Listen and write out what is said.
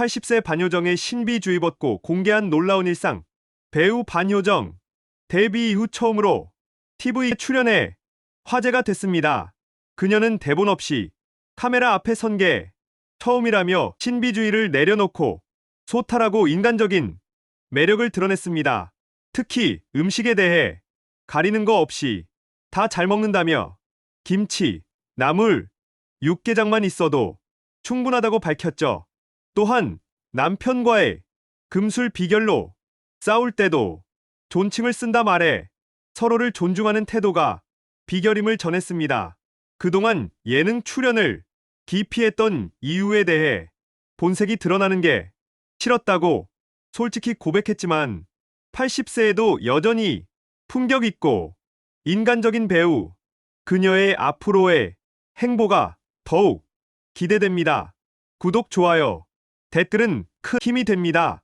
80세 반효정의 신비주의 벗고 공개한 놀라운 일상. 배우 반효정. 데뷔 이후 처음으로 TV에 출연해 화제가 됐습니다. 그녀는 대본 없이 카메라 앞에 선 게 처음이라며 신비주의를 내려놓고 소탈하고 인간적인 매력을 드러냈습니다. 특히 음식에 대해 가리는 거 없이 다 잘 먹는다며 김치, 나물, 육개장만 있어도 충분하다고 밝혔죠. 또한 남편과의 금술 비결로 싸울 때도 존칭을 쓴다 말해 서로를 존중하는 태도가 비결임을 전했습니다. 그동안 예능 출연을 기피했던 이유에 대해 본색이 드러나는 게 싫었다고 솔직히 고백했지만 80세에도 여전히 품격 있고 인간적인 배우 그녀의 앞으로의 행보가 더욱 기대됩니다. 구독, 좋아요, 댓글은 큰 힘이 됩니다.